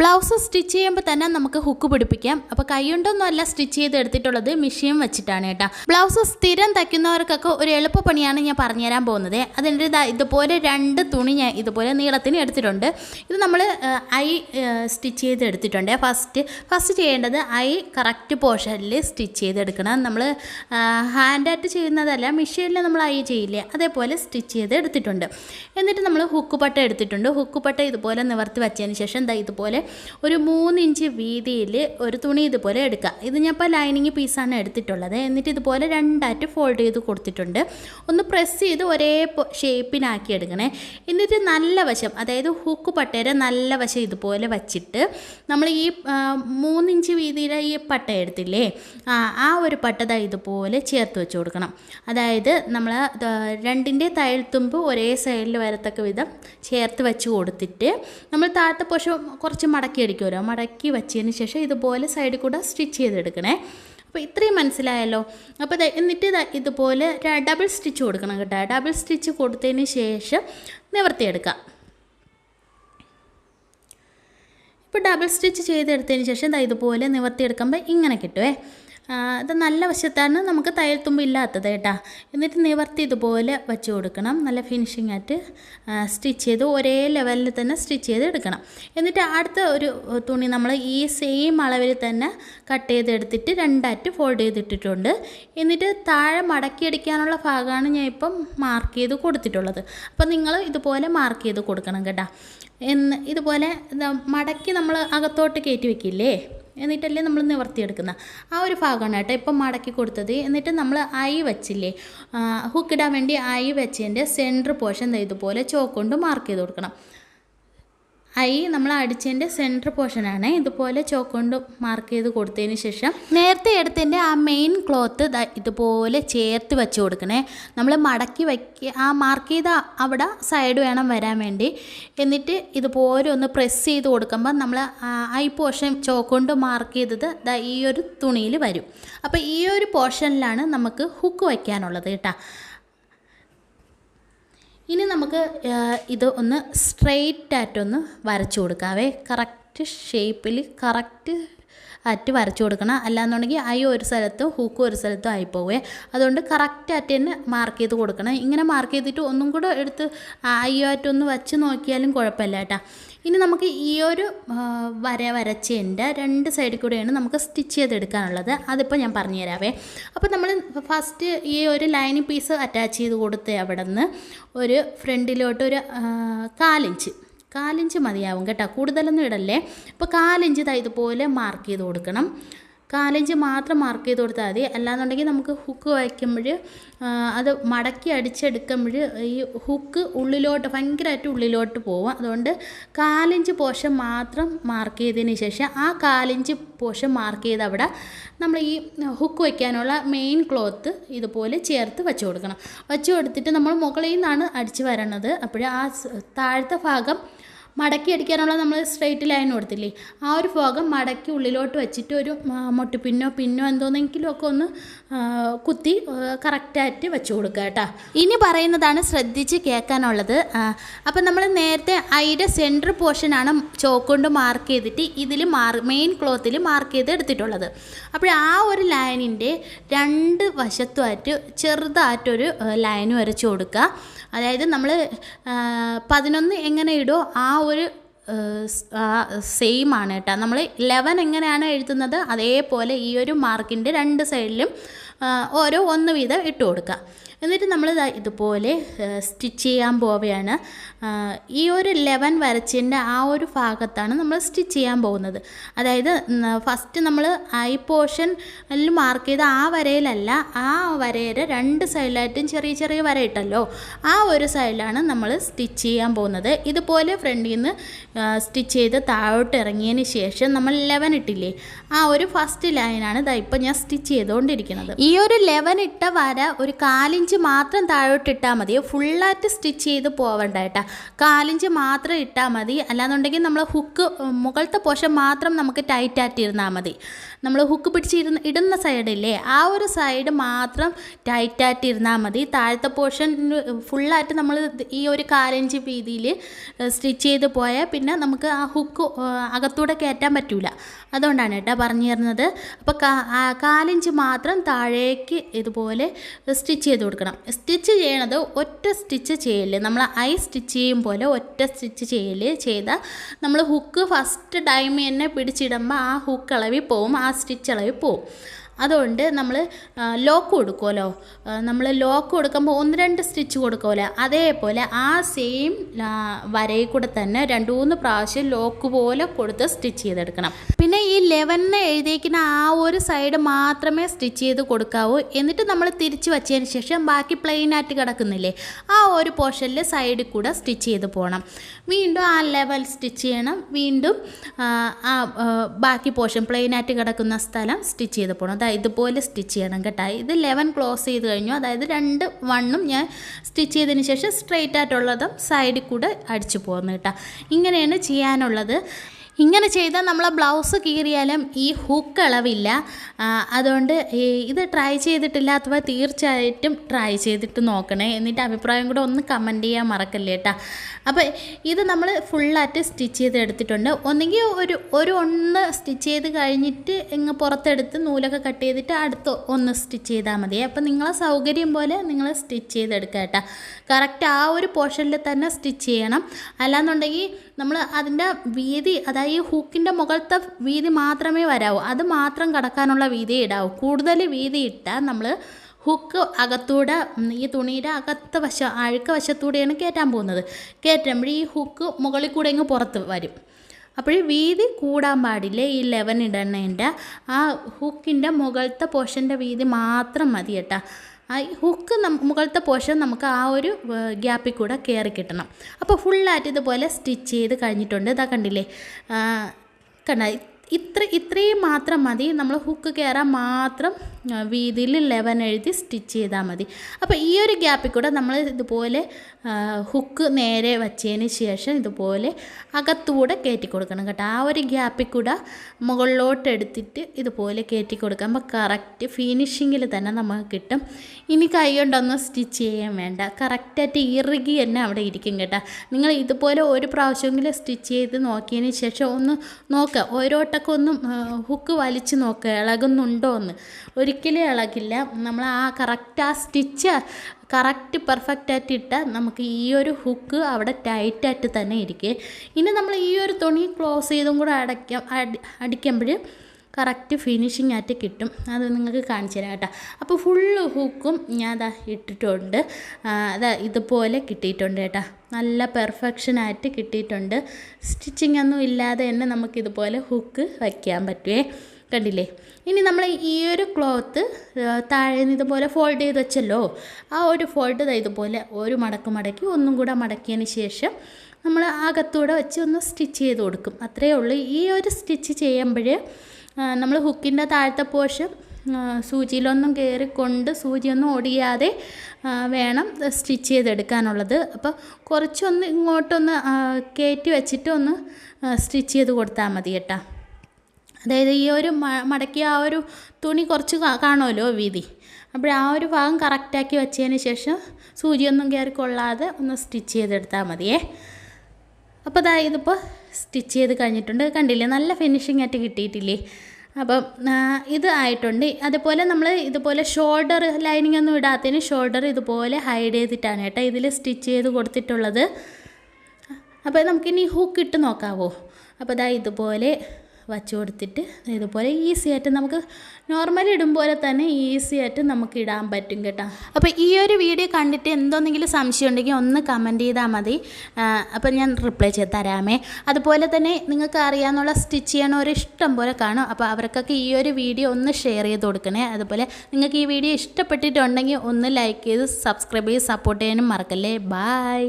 Blouse stitch ചെയ്യുമ്പോൾ തന്നെ നമുക്ക് ഹുക്ക് പിടിപ്പിക്കാം. അപ്പോൾ കൈകൊണ്ടൊന്നും അല്ല സ്റ്റിച്ച് ചെയ്ത് എടുത്തിട്ടുള്ളത് മെഷീൻ വെച്ചിട്ടാണ് കേട്ടോ. ബ്ലൗസ് സ്ഥിരം തയ്ക്കുന്നവർക്കൊക്കെ ഒരു എളുപ്പപ്പണിയാണ് ഞാൻ പറഞ്ഞുതരാൻ പോകുന്നത്. അതിന്റെ ഇതുപോലെ രണ്ട് തുണി ഞാൻ ഇതുപോലെ നീളത്തിന് എടുത്തിട്ടുണ്ട്. ഇത് നമ്മൾ ഐ സ്റ്റിച്ച് ചെയ്ത് എടുത്തിട്ടുണ്ട്. ഫസ്റ്റ് ഫസ്റ്റ് ചെയ്യേണ്ടത് ഐ കറക്റ്റ് പോർഷനിൽ സ്റ്റിച്ച് ചെയ്തെടുക്കണം നമ്മൾ ഹാൻഡ് ഹാൻഡായിട്ട് ചെയ്യുന്നതല്ല മെഷീനിൽ നമ്മൾ ഐ ചെയ്യില്ലേ അതേപോലെ സ്റ്റിച്ച് ചെയ്ത് എടുത്തിട്ടുണ്ട്. എന്നിട്ട് നമ്മൾ ഹുക്ക് പട്ട എടുത്തിട്ടുണ്ട്. ഹുക്ക് പട്ട ഇതുപോലെ നിവർത്തി വെച്ചതിന് ശേഷം ദാ ഒരു മൂന്നിഞ്ച് വീതിയിൽ ഒരു തുണി ഇതുപോലെ എടുക്കുക. ഇത് ഞാൻ ഇപ്പോൾ ലൈനിങ് പീസാണ് എടുത്തിട്ടുള്ളത്. എന്നിട്ട് ഇതുപോലെ രണ്ടായിട്ട് ഫോൾഡ് ചെയ്ത് കൊടുത്തിട്ടുണ്ട്. ഒന്ന് പ്രസ് ചെയ്ത് ഒരേ ഷേപ്പിനാക്കി എടുക്കണേ. എന്നിട്ട് നല്ല വശം അതായത് ഹുക്ക് പട്ടയുടെ നല്ല വശം ഇതുപോലെ വച്ചിട്ട് നമ്മൾ ഈ മൂന്നിഞ്ച് വീതിയിലെ ഈ പട്ട എടുത്തില്ലേ? ആ ഒരു പട്ടത ഇതുപോലെ ചേർത്ത് വെച്ച് കൊടുക്കണം. അതായത് നമ്മൾ രണ്ടിന്റെ തയ്യൽത്തുമ്പ് ഒരേ സൈഡിൽ വരത്തക്ക വിധം ചേർത്ത് വെച്ച് കൊടുത്തിട്ട് നമ്മൾ താഴത്തെ പോഷം കുറച്ച് മടക്കി അടിക്കുമല്ലോ. മടക്കി വെച്ചതിന് ശേഷം ഇതുപോലെ സൈഡിൽ കൂടെ സ്റ്റിച്ച് ചെയ്തെടുക്കണേ. അപ്പോൾ ഇത്രയും മനസ്സിലായല്ലോ. അപ്പോൾ എന്നിട്ട് ഇതുപോലെ ഡബിൾ സ്റ്റിച്ച് കൊടുക്കണം കേട്ടോ. ഡബിൾ സ്റ്റിച്ച് കൊടുത്തതിന് ശേഷം നിവർത്തിയെടുക്കാം ഇപ്പോൾ ഡബിൾ സ്റ്റിച്ച് ചെയ്തെടുത്തതിന് ശേഷം ഇതുപോലെ നിവർത്തിയെടുക്കുമ്പോൾ ഇങ്ങനെ കിട്ടുമേ ഇത് നല്ല വശത്താണ് നമുക്ക് തയ്യൽ തുമ്പ് ഇല്ലാത്തത് കേട്ടോ. എന്നിട്ട് നിവർത്തി ഇതുപോലെ വെച്ച് കൊടുക്കണം. നല്ല ഫിനിഷിംഗ് ആയിട്ട് സ്റ്റിച്ച് ചെയ്ത് ഒരേ ലെവലിൽ തന്നെ സ്റ്റിച്ച് ചെയ്ത് എടുക്കണം. എന്നിട്ട് അടുത്ത ഒരു തുണി നമ്മൾ ഈ സെയിം അളവിൽ തന്നെ കട്ട് ചെയ്തെടുത്തിട്ട് രണ്ടായിട്ട് ഫോൾഡ് ചെയ്തിട്ടിട്ടുണ്ട് എന്നിട്ട് താഴെ മടക്കി അടിക്കാനുള്ള ഭാഗമാണ് ഞാൻ ഇപ്പം മാർക്ക് ചെയ്ത് കൊടുത്തിട്ടുള്ളത്. അപ്പോൾ നിങ്ങൾ ഇതുപോലെ മാർക്ക് ചെയ്ത് കൊടുക്കണം കേട്ടോ. എന്ന് ഇതുപോലെ മടക്കി നമ്മൾ അകത്തോട്ട് കയറ്റി വെക്കില്ലേ? എന്നിട്ടല്ലേ നമ്മൾ നിവർത്തിയെടുക്കുന്ന. ആ ഒരു ഭാഗമാണ് കേട്ടോ ഇപ്പം മടക്കി കൊടുത്തത്. എന്നിട്ട് നമ്മൾ ഐ വെച്ചില്ലേ? ഹുക്കിടാൻ വേണ്ടി ഐ വെച്ചതിന്റെ സെന്റർ പോർഷൻ ഇതുപോലെ ചോക്ക് കൊണ്ട് മാർക്ക് ചെയ്ത് കൊടുക്കണം. ഐ നമ്മൾ അടിച്ചതിന്റെ സെന്റർ പോർഷനാണ് ഇതുപോലെ ചോക്കൊണ്ട് മാർക്ക് ചെയ്ത് കൊടുത്തതിന് ശേഷം നേരത്തെ എടുത്തതിന്റെ ആ മെയിൻ ക്ലോത്ത് ഇതുപോലെ ചേർത്ത് വെച്ച് കൊടുക്കണേ. നമ്മൾ മടക്കി വയ്ക്കുക ആ മാർക്ക് ചെയ്ത അവിടെ സൈഡ് വേണം വരാൻ വേണ്ടി. എന്നിട്ട് ഇതുപോലെ ഒന്ന് പ്രസ് ചെയ്ത് കൊടുക്കുമ്പോൾ നമ്മൾ ഐ പോർഷൻ ചോക്കൊണ്ട് മാർക്ക് ചെയ്തത് ദാ ഈ ഒരു തുണിയിൽ വരും. അപ്പോൾ ഈ ഒരു പോർഷനിലാണ് നമുക്ക് ഹുക്ക് വയ്ക്കാനുള്ളത് കേട്ടോ. ഇനി നമുക്ക് ഇത് ഒന്ന് സ്ട്രെയിറ്റ് ആയിട്ടൊന്ന് വരച്ചു കൊടുക്കാവേ. കറക്റ്റ് ഷേപ്പിൽ കറക്റ്റ് ആയിട്ട് വരച്ചു കൊടുക്കണം. അല്ലാന്നുണ്ടെങ്കിൽ ഐ ഒരു സ്ഥലത്തും ഹൂക്കും ഒരു സ്ഥലത്തും ആയിപ്പോവേ. അതുകൊണ്ട് കറക്റ്റ് അറ്റ് തന്നെ മാർക്ക് ചെയ്ത് കൊടുക്കണം. ഇങ്ങനെ മാർക്ക് ചെയ്തിട്ട് ഒന്നും കൂടെ എടുത്ത് ഒന്ന് വച്ച് നോക്കിയാലും കുഴപ്പമില്ല കേട്ടോ. ഇനി നമുക്ക് ഈ ഒരു വര വരച്ചതിന്റെ രണ്ട് സൈഡിൽ കൂടെയാണ് നമുക്ക് സ്റ്റിച്ച് ചെയ്തെടുക്കാനുള്ളത്. അതിപ്പോൾ ഞാൻ പറഞ്ഞു തരാവേ അപ്പോൾ നമ്മൾ ഫസ്റ്റ് ഈ ഒരു ലൈനിങ് പീസ് അറ്റാച്ച് ചെയ്ത് കൊടുത്ത് അവിടെ നിന്ന് ഒരു ഫ്രണ്ടിലോട്ട് ഒരു കാലിഞ്ച്. കാലിഞ്ച് മതിയാവും കേട്ടോ. കൂടുതലൊന്നും ഇടല്ലേ? അപ്പോൾ കാലിഞ്ച് ഇതുപോലെ മാർക്ക് ചെയ്ത് കൊടുക്കണം. കാലിഞ്ച് മാത്രം മാർക്ക് ചെയ്ത് കൊടുത്താൽ മതി. അല്ലാന്നുണ്ടെങ്കിൽ നമുക്ക് ഹുക്ക് വയ്ക്കുമ്പോൾ അത് മടക്കി അടിച്ചെടുക്കുമ്പോൾ ഈ ഹുക്ക് ഉള്ളിലോട്ട് ഭയങ്കരമായിട്ട് ഉള്ളിലോട്ട് പോവും. അതുകൊണ്ട് കാലിഞ്ച് പോഷൻ മാത്രം മാർക്ക് ചെയ്തതിന് ശേഷം ആ കാലിഞ്ച് പോഷൻ മാർക്ക് ചെയ്ത് അവിടെ നമ്മൾ ഈ ഹുക്ക് വയ്ക്കാനുള്ള മെയിൻ ക്ലോത്ത് ഇതുപോലെ ചേർത്ത് വെച്ച് കൊടുക്കണം. വെച്ച് കൊടുത്തിട്ട് നമ്മൾ മുകളിൽ നിന്നാണ് അടിച്ച് വരണത്. അപ്പോൾ ആ താഴത്തെ ഭാഗം മടക്കി അടിക്കാനുള്ള നമ്മൾ സ്ട്രെയിറ്റ് ലൈൻ കൊടുത്തില്ലേ? ആ ഒരു ഭാഗം മടക്കി ഉള്ളിലോട്ട് വെച്ചിട്ട് ഒരു മുട്ടുപിന്നോ പിന്നോ എന്തോന്നെങ്കിലും ഒക്കെ ഒന്ന് കുത്തി കറക്റ്റായിട്ട് വെച്ച് കൊടുക്കുക കേട്ടോ. ഇനി പറയുന്നതാണ് ശ്രദ്ധിച്ച് കേൾക്കാനുള്ളത്. അപ്പം നമ്മൾ നേരത്തെ ഐയുടെ സെന്റർ പോർഷനാണ് ചോക്ക് കൊണ്ട് മാർക്ക് ചെയ്തിട്ട് ഇതിൽ മാർ മെയിൻ ക്ലോത്തിൽ മാർക്ക് ചെയ്ത് എടുത്തിട്ടുള്ളത്. അപ്പോൾ ആ ഒരു ലൈനിന്റെ രണ്ട് വശത്തുമായിട്ട് ചെറുതായിട്ടൊരു ലൈൻ വരച്ച് കൊടുക്കുക. അതായത് നമ്മൾ പതിനൊന്ന് എങ്ങനെ ഇടുമോ ആ ഒരു സെയിം ആണ് കേട്ടോ. നമ്മൾ ലെവൻ എങ്ങനെയാണ് എഴുതുന്നത്? അതേപോലെ ഈ ഒരു മാർക്കിന്റെ രണ്ട് സൈഡിലും ഓരോ ഒന്ന് വീതം ഇട്ട് കൊടുക്കുക എന്നിട്ട് നമ്മൾ ഇതുപോലെ സ്റ്റിച്ച് ചെയ്യാൻ പോവുകയാണ്. ഈ ഒരു ലെവൻ വരച്ചതിന്റെ ആ ഒരു ഭാഗത്താണ് നമ്മൾ സ്റ്റിച്ച് ചെയ്യാൻ പോകുന്നത്. അതായത് ഫസ്റ്റ് നമ്മൾ ഐ പോർഷൻ മാർക്ക് ചെയ്ത ആ വരയിലല്ല ആ വരയുടെ രണ്ട് സൈഡിലായിട്ടും ചെറിയ ചെറിയ വര ഇട്ടല്ലോ. ആ ഒരു സൈഡിലാണ് നമ്മൾ സ്റ്റിച്ച് ചെയ്യാൻ പോകുന്നത്. ഇതുപോലെ ഫ്രണ്ടിൽ നിന്ന് സ്റ്റിച്ച് ചെയ്ത് താഴോട്ട് ഇറങ്ങിയതിന് ശേഷം നമ്മൾ ലെവൻ ഇട്ടില്ലേ ആ ഒരു ഫസ്റ്റ് ലൈനാണ് ഇതാ ഇപ്പം ഞാൻ സ്റ്റിച്ച് ചെയ്തുകൊണ്ടിരിക്കുന്നത് ഈ ഒരു ലെവൻ ഇട്ട വര ഒരു കാലിഞ്ച് കാലിഞ്ച് മാത്രം താഴോട്ട് ഇട്ടാൽ മതി. ഫുള്ളായിട്ട് സ്റ്റിച്ച് ചെയ്ത് പോവണ്ട കേട്ടോ. കാലിഞ്ച് മാത്രം ഇട്ടാൽ മതി. അല്ലാന്നുണ്ടെങ്കിൽ നമ്മൾ ഹുക്ക് മുകളത്തെ പോഷൻ മാത്രം നമുക്ക് ടൈറ്റായിട്ടിരുന്നാൽ മതി. നമ്മൾ ഹുക്ക് പിടിച്ചിരുന്ന് ഇടുന്ന സൈഡില്ലേ ആ ഒരു സൈഡ് മാത്രം ടൈറ്റായിട്ടിരുന്നാൽ മതി. താഴത്തെ പോർഷൻ ഫുള്ളായിട്ട് നമ്മൾ ഈ ഒരു കാലഞ്ച് വീതിയിൽ സ്റ്റിച്ച് ചെയ്ത് പോയാൽ പിന്നെ നമുക്ക് ആ ഹുക്ക് അകത്തൂടെ കയറ്റാൻ പറ്റൂല. അതുകൊണ്ടാണ് കേട്ടോ പറഞ്ഞു തരുന്നത്. അപ്പോൾ കാലിഞ്ച് മാത്രം താഴേക്ക് ഇതുപോലെ സ്റ്റിച്ച് ചെയ്ത് കൊടുക്കണം. സ്റ്റിച്ച് ചെയ്യണത് ഒറ്റ സ്റ്റിച്ച് ചെയ്യൽ. നമ്മൾ ഐ സ്റ്റിച്ച് ചെയ്യും പോലെ ഒറ്റ സ്റ്റിച്ച് ചെയ്യൽ. ചെയ്താൽ നമ്മൾ ഹുക്ക് ഫസ്റ്റ് ടൈം തന്നെ പിടിച്ചിടുമ്പോൾ ആ ഹുക്ക് ഇളവി പോവും ആ സ്റ്റിച്ച് ഇളവി പോവും. അതുകൊണ്ട് നമ്മൾ ലോക്ക് കൊടുക്കുമല്ലോ നമ്മൾ ലോക്ക് കൊടുക്കുമ്പോൾ ഒന്ന് രണ്ട് സ്റ്റിച്ച് കൊടുക്കുമല്ലോ അതേപോലെ ആ സെയിം വരയിൽ കൂടെ തന്നെ രണ്ട് മൂന്ന് പ്രാവശ്യം ലോക്ക് പോലെ കൊടുത്ത് സ്റ്റിച്ച് ചെയ്തെടുക്കണം. പിന്നെ ഈ ലെവനിന് എഴുതിയിരിക്കുന്ന ആ ഒരു സൈഡ് മാത്രമേ സ്റ്റിച്ച് ചെയ്ത് കൊടുക്കാവൂ. എന്നിട്ട് നമ്മൾ തിരിച്ച് വച്ചതിന് ശേഷം ബാക്കി പ്ലെയിൻ ആയിട്ട് കിടക്കുന്നില്ലേ ആ ഒരു പോർഷനിൽ സൈഡിൽ കൂടെ സ്റ്റിച്ച് ചെയ്ത് പോകണം വീണ്ടും ആ ലെവൽ സ്റ്റിച്ച് ചെയ്യണം. വീണ്ടും ആ ബാക്കി പോർഷൻ പ്ലെയിൻ ആയിട്ട് കിടക്കുന്ന സ്ഥലം സ്റ്റിച്ച് ചെയ്ത് പോകണം ഇതുപോലെ സ്റ്റിച്ച് ചെയ്യണം കേട്ടോ. ഇത് ലെവൻ ക്ലോസ് ചെയ്ത് കഴിഞ്ഞു. അതായത് രണ്ട് വണ്ണും ഞാൻ സ്റ്റിച്ച് ചെയ്തതിന് ശേഷം സ്ട്രെയിറ്റ് ആയിട്ടുള്ളതും സൈഡിൽ കൂടെ അടിച്ചു പോകുന്നു കേട്ടോ. ഇങ്ങനെയാണ് ചെയ്യാനുള്ളത്. ഇങ്ങനെ ചെയ്താൽ നമ്മളെ ബ്ലൗസ് കീറിയാലും ഈ ഹുക്ക് അളവില്ല. അതുകൊണ്ട് ഇത് ട്രൈ ചെയ്തിട്ടില്ല. ചെയ്തിട്ടില്ലാത്തവ തീർച്ചയായിട്ടും ട്രൈ ചെയ്തിട്ട് നോക്കണേ. എന്നിട്ട് അഭിപ്രായം കൂടെ ഒന്ന് കമന്റ് ചെയ്യാൻ മറക്കല്ലേ കേട്ടോ അപ്പോൾ ഇത് നമ്മൾ ഫുള്ളായിട്ട് സ്റ്റിച്ച് ചെയ്ത് എടുത്തിട്ടുണ്ട്. ഒന്നെങ്കിൽ ഒരു ഒരു ഒന്ന് സ്റ്റിച്ച് ചെയ്ത് കഴിഞ്ഞിട്ട് ഇങ്ങ് പുറത്തെടുത്ത് നൂലൊക്കെ കട്ട് ചെയ്തിട്ട് അടുത്ത് ഒന്ന് സ്റ്റിച്ച് ചെയ്താൽ മതി. അപ്പോൾ നിങ്ങളെ സൗകര്യം പോലെ നിങ്ങൾ സ്റ്റിച്ച് ചെയ്തെടുക്കുക കേട്ടോ കറക്റ്റ് ആ ഒരു പോർഷനിൽ തന്നെ സ്റ്റിച്ച് ചെയ്യണം. അല്ലാന്നുണ്ടെങ്കിൽ നമ്മൾ അതിന്റെ വീതി അതായത് ഈ ഹൂക്കിന്റെ മുകളത്തെ വീതി മാത്രമേ വരാവൂ. അത് മാത്രം കടക്കാനുള്ള വീതി ഇടാവൂ. കൂടുതൽ വീതി ഇട്ടാൽ നമ്മൾ ഹുക്ക് അകത്തൂടെ ഈ തുണിയുടെ അകത്ത വശം അഴുക്ക വശത്തൂടെയാണ് കയറ്റാൻ പോകുന്നത്. കയറ്റുമ്പോൾ ഈ ഹുക്ക് മുകളിൽ കൂടെ ഇങ്ങ് പുറത്ത് വരും. അപ്പോൾ വീതി കൂടാൻ പാടില്ല? ഈ ലെവൻ ഇടണേന്റെ ആ ഹുക്കിന്റെ മുകളത്തെ പോർഷന്റെ വീതി മാത്രം മതി കേട്ടോ. ഹുക്ക് മുകളത്തെ പോർഷൻ നമുക്ക് ആ ഒരു ഗ്യാപ്പിൽ കൂടെ കയറി കിട്ടണം. അപ്പോൾ ഫുള്ളായിട്ട് ഇതുപോലെ സ്റ്റിച്ച് ചെയ്ത് കഴിഞ്ഞിട്ടുണ്ട്. ഇതാ കണ്ടില്ലേ? കണ്ട ഇത്ര ഇത്രയും മാത്രം മതി. നമ്മൾ ഹുക്ക് കയറാൻ മാത്രം വീതിയിൽ ലെവൻ എഴുതി സ്റ്റിച്ച് ചെയ്താൽ മതി. അപ്പോൾ ഈ ഒരു ഗ്യാപ്പിൽ കൂടെ നമ്മൾ ഇതുപോലെ ഹുക്ക് നേരെ വച്ചതിന് ശേഷം ഇതുപോലെ അകത്തൂടെ കയറ്റി കൊടുക്കണം കേട്ടോ. ആ ഒരു ഗ്യാപ്പിൽ കൂടെ മുകളിലോട്ട് എടുത്തിട്ട് ഇതുപോലെ കയറ്റി കൊടുക്കാം അപ്പോൾ കറക്റ്റ് ഫിനിഷിങ്ങിൽ തന്നെ നമുക്ക് കിട്ടും. ഇനി കൈ കൊണ്ടൊന്നും സ്റ്റിച്ച് ചെയ്യാൻ വേണ്ട. കറക്റ്റായിട്ട് ഇറുകി തന്നെ അവിടെ ഇരിക്കും കേട്ടോ. നിങ്ങൾ ഇതുപോലെ ഒരു പ്രാവശ്യമെങ്കിലും സ്റ്റിച്ച് ചെയ്ത് നോക്കിയതിന് ശേഷം ഒന്ന് നോക്കുക ഓരോട്ടൊക്കെ ഒന്ന് ഹുക്ക് വലിച്ചു നോക്കുക ഇളകുന്നുണ്ടോ എന്ന് ഒരിക്കലും ഇളകില്ല. നമ്മൾ ആ കറക്റ്റ് ആ സ്റ്റിച്ച് കറക്റ്റ് പെർഫെക്റ്റ് ആയിട്ട് ഇട്ടാൽ നമുക്ക് ഈ ഒരു ഹുക്ക് അവിടെ ടൈറ്റായിട്ട് തന്നെ ഇരിക്കേ. ഇനി നമ്മൾ ഈ ഒരു തുണി ക്ലോസ് ചെയ്തും കൂടെ അടയ്ക്കാം അടിക്കുമ്പോൾ കറക്റ്റ് ഫിനിഷിംഗ് ആയിട്ട് കിട്ടും. അത് നിങ്ങൾക്ക് കാണിച്ചു തരാം കേട്ടോ. അപ്പോൾ ഫുള്ള് ഹുക്കും ഞാൻ അതാ ഇട്ടിട്ടുണ്ട്. അതാ ഇതുപോലെ കിട്ടിയിട്ടുണ്ട് കേട്ടോ. നല്ല പെർഫെക്ഷനായിട്ട് കിട്ടിയിട്ടുണ്ട്. സ്റ്റിച്ചിങ് ഒന്നും ഇല്ലാതെ തന്നെ നമുക്കിതുപോലെ ഹുക്ക് വയ്ക്കാൻ പറ്റുമേ കണ്ടില്ലേ? ഇനി നമ്മൾ ഈ ഒരു ക്ലോത്ത് താഴെ നിന്ന് ഇതുപോലെ ഫോൾഡ് ചെയ്ത് വെച്ചല്ലോ. ആ ഒരു ഫോൾഡ് ഇതുപോലെ ഒരു മടക്ക് മടക്കി ഒന്നും കൂടെ മടക്കിയതിന് ശേഷം നമ്മൾ അകത്തൂടെ വെച്ച് ഒന്ന് സ്റ്റിച്ച് ചെയ്ത് കൊടുക്കും. അത്രയേ ഉള്ളൂ. ഈ ഒരു സ്റ്റിച്ച് ചെയ്യുമ്പോൾ നമ്മൾ ഹുക്കിന്റെ താഴത്തെ പോഷൻ സൂചിയിലൊന്നും കയറിക്കൊണ്ട് സൂചിയൊന്നും ഒടിയാതെ വേണം സ്റ്റിച്ച് ചെയ്തെടുക്കാനുള്ളത്. അപ്പോൾ കുറച്ചൊന്ന് ഇങ്ങോട്ടൊന്ന് കയറ്റി വെച്ചിട്ട് ഒന്ന് സ്റ്റിച്ച് ചെയ്ത് കൊടുത്താൽ മതി കേട്ടോ. അതായത് ഈ ഒരു മടക്കിയ ആ ഒരു തുണി കുറച്ച് കാണുമല്ലോ വീതി. അപ്പോൾ ആ ഒരു ഭാഗം കറക്റ്റാക്കി വെച്ചതിന് ശേഷം സൂചിയൊന്നും കയറി കൊള്ളാതെ ഒന്ന് സ്റ്റിച്ച് ചെയ്തെടുത്താൽ മതിയേ. അപ്പോൾ അതായത് ഇതിപ്പോൾ സ്റ്റിച്ച് ചെയ്ത് കഴിഞ്ഞിട്ടുണ്ട്. കണ്ടില്ലേ? നല്ല ഫിനിഷിംഗ് ആയിട്ട് കിട്ടിയിട്ടില്ലേ? അപ്പം ഇത് ആയിട്ടുണ്ട്. അതുപോലെ നമ്മൾ ഇതുപോലെ ഷോൾഡർ ലൈനിങ് ഒന്നും ഇടാത്തതിന് ഷോൾഡർ ഇതുപോലെ ഹൈഡ് ചെയ്തിട്ടാണ് കേട്ടോ ഇതിൽ സ്റ്റിച്ച് ചെയ്ത് കൊടുത്തിട്ടുള്ളത്. അപ്പോൾ നമുക്കിനി ഹുക്ക് ഇട്ട് നോക്കാവോ? അപ്പോൾ ഇതാ ഇതുപോലെ വച്ച് കൊടുത്തിട്ട് ഇതുപോലെ ഈസി ആയിട്ട് നമുക്ക് നോർമലി ഇടും പോലെ തന്നെ ഈസി ആയിട്ട് നമുക്ക് ഇടാൻ പറ്റും കേട്ടോ. അപ്പോൾ ഈ ഒരു വീഡിയോ കണ്ടിട്ട് എന്തോന്നെങ്കിലും സംശയം ഉണ്ടെങ്കിൽ ഒന്ന് കമന്റ് ചെയ്താൽ മതി. അപ്പോൾ ഞാൻ റിപ്ലൈ ചെയ്ത് തരാമേ. അതുപോലെ തന്നെ നിങ്ങൾക്ക് അറിയാമെന്നുള്ള സ്റ്റിച്ച് ചെയ്യണവർ ഇഷ്ടം പോലെ കാണും. അപ്പോൾ അവർക്കൊക്കെ ഈ ഒരു വീഡിയോ ഒന്ന് ഷെയർ ചെയ്ത് കൊടുക്കണേ. അതുപോലെ നിങ്ങൾക്ക് ഈ വീഡിയോ ഇഷ്ടപ്പെട്ടിട്ടുണ്ടെങ്കിൽ ഒന്ന് ലൈക്ക് ചെയ്ത് സബ്സ്ക്രൈബ് ചെയ്ത് സപ്പോർട്ട് ചെയ്യാനും മറക്കല്ലേ. ബായ്